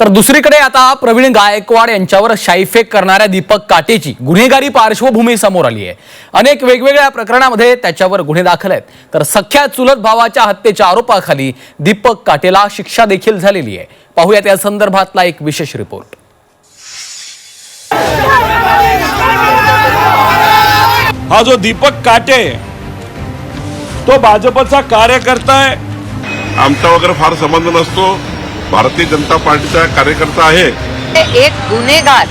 तर दुसरीकडे आता प्रवीण गायकवाड यांच्यावर शाईफेक करणाऱ्या दीपक काटेची गुन्हेगारी पार्श्वभूमी समोर आली आहे. अनेक वेगवेगळ्या प्रकरणामध्ये त्याच्यावर गुन्हे दाखल आहेत. तर सख्या चुलत भावाच्या हत्येच्या आरोपाखाली दीपक काटेला शिक्षा देखील झालेली आहे. पाहूयात या संदर्भातला एक विशेष रिपोर्ट. हा जो दीपक काटे तो भाजपचा कार्यकर्ता आहे. आमचा वगैरे फार संबंध नसतो. भारतीय जनता पार्टीचा कार्यकर्ता आहे. एक गुन्हेगार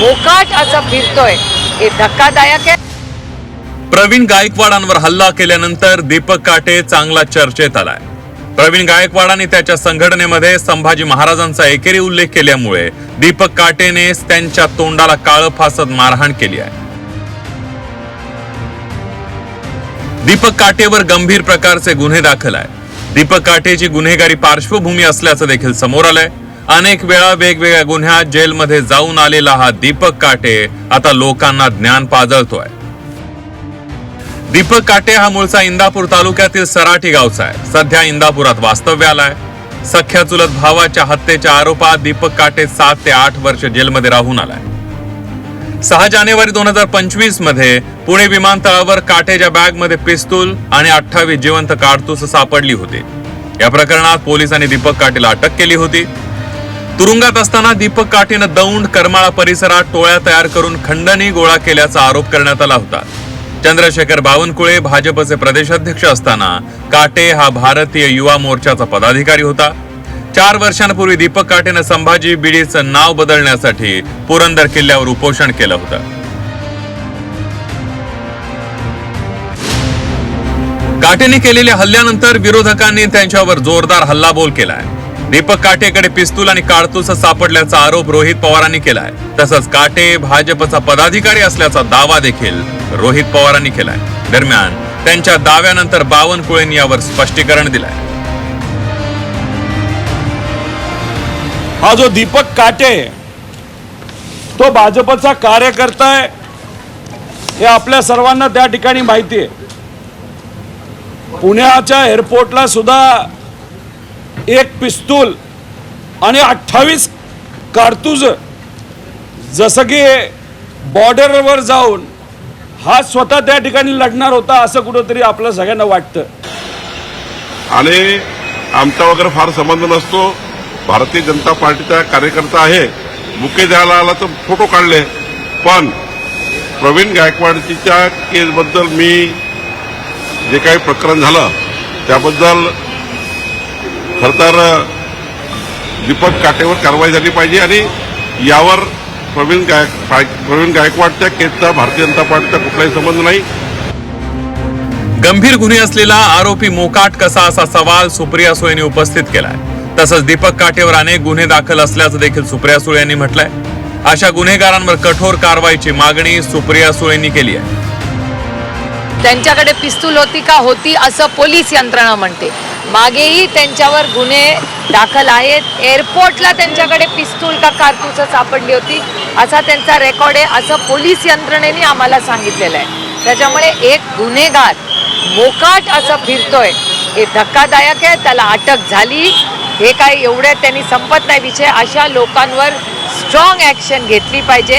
मोकाट असा फिरतोय. हे धक्कादायक आहे. प्रवीण गायकवाडांवर हल्ला केल्यानंतर दीपक काटे चांगला चर्चेत आलाय. प्रवीण गायकवाड आणि त्याच्या संघटनेमध्ये संभाजी महाराजांचा एकेरी उल्लेख केल्यामुळे दीपक काटेने त्यांच्या तोंडाला काळं फासत मारहाण केली आहे. दीपक काटेवर गंभीर प्रकारचे गुन्हे दाखल आहे दीपक काठेची गुन्हेगारी पार्श्वभूमी असल्याचं देखील समोर आलंय. अनेक वेळा वेगवेगळ्या गुन्ह्यात जेलमध्ये जाऊन आलेला हा दीपक काटे आता लोकांना ज्ञान पाजळतोय. दीपक काटे हा मूळचा इंदापूर तालुक्यातील सराठी गावचा आहे. सध्या इंदापुरात वास्तव्य आलाय. सख्या चुलत भावाच्या हत्येच्या आरोपात दीपक काटे सात ते आठ वर्ष जेलमध्ये राहून आलाय. सहा जानेवारी दोन हजार पंचवीसमध्ये पुणे विमानतळावर काटेच्या बॅगमध्ये पिस्तूल आणि अठ्ठावीस जिवंत काडतूस सापडली होती. या प्रकरणात पोलिसांनी दीपक काटेला अटक केली होती. तुरुंगात असताना दीपक काटेनं दौंड करमाळा परिसरात टोळ्या तयार करून खंडणी गोळा केल्याचा आरोप करण्यात आला होता. चंद्रशेखर बावनकुळे भाजपचे प्रदेशाध्यक्ष असताना काटे हा भारतीय युवा मोर्चाचा पदाधिकारी होता. चार वर्षांपूर्वी दीपक काटेनं संभाजी बिडीचं नाव बदलण्यासाठी पुरंदर किल्ल्यावर उपोषण केलं होतं. काटेने केलेल्या हल्ल्यानंतर विरोधकांनी त्यांच्यावर जोरदार हल्लाबोल केलाय. दीपक काटेकडे पिस्तूल आणि काळतूस सापडल्याचा आरोप रोहित पवारांनी केलाय. तसंच काटे भाजपचा पदाधिकारी असल्याचा दावा देखील रोहित पवारांनी केलाय. दरम्यान त्यांच्या दाव्यानंतर बावनकुळेंनी यावर स्पष्टीकरण दिलंय. हा जो दीपक काटे तो भाजपचा कार्यकर्ता आहे हे आपल्या सर्वांना त्या ठिकाणी माहिती आहे. पुण्याच्या एअरपोर्टला सुद्धा एक पिस्तूल आणि अठ्ठावीस कारतूज जसं की बॉर्डरवर जाऊन हा स्वतः त्या ठिकाणी लढणार होता असं कुठंतरी आपल्या सगळ्यांना वाटतं. आणि आमचा वगैरे फार संबंध नसतो. भारतीय जनता पार्टीचा कार्यकर्ता आहे. बुके द्यायला आला तर फोटो काढले. पण प्रवीण गायकवाडच्या केसबद्दल मी जे काही प्रकरण झालं त्याबद्दल खरं तर दीपक काटेवर कारवाई झाली पाहिजे आणि यावर प्रवीण गायक प्रवीण गायकवाडच्या केसचा भारतीय जनता पार्टीचा कुठलाही संबंध नाही. गंभीर गुन्हे असलेला आरोपी मोकाट कसा असा सवाल सुप्रिया सुळेंनी उपस्थित केलाय. तसंच दीपक काठेवर अनेक गुन्हे दाखल असल्याचं देखील सुप्रिया सुळे यांनी म्हटलंय. अशा गुन्हेगारांवर कठोर कारवाईची मागणी सुप्रिया सुळेंनी केली आहे. त्यांच्याकडे पिस्तूल होती का होती असं पोलीस यंत्रणा म्हणते. मागेही त्यांच्यावर गुन्हे दाखल आहेत. एअरपोर्टला त्यांच्याकडे पिस्तूल का कारतूस सापडली होती असा त्यांचा रेकॉर्ड आहे असं पोलीस यंत्रणेने आम्हाला सांगितलेलं आहे. त्याच्यामुळे एक गुन्हेगार मोकाट असं फिरतोय. हे धक्कादायक आहे. त्याला अटक झाली. हे काय एवढ्या त्यांनी संपत नाही. विषय अशा लोकांवर स्ट्रॉंग ॲक्शन घेतली पाहिजे.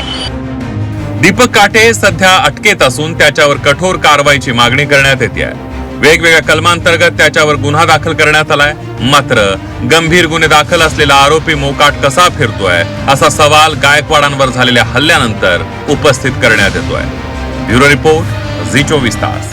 दीपक काटे सध्या अटकेत असून त्याच्यावर कठोर कारवाईची मागणी करण्यात येते आहे. वेगवेगळ्या कलमांतर्गत त्याच्यावर गुन्हा दाखल करण्यात आलाय. मात्र गंभीर गुन्हे दाखल असलेला आरोपी मोकाट कसा फिरतोय असा सवाल गायकवाडांवर झालेल्या हल्ल्यानंतर उपस्थित करण्यात येतोय. ब्युरो रिपोर्ट झी चोवीस तास.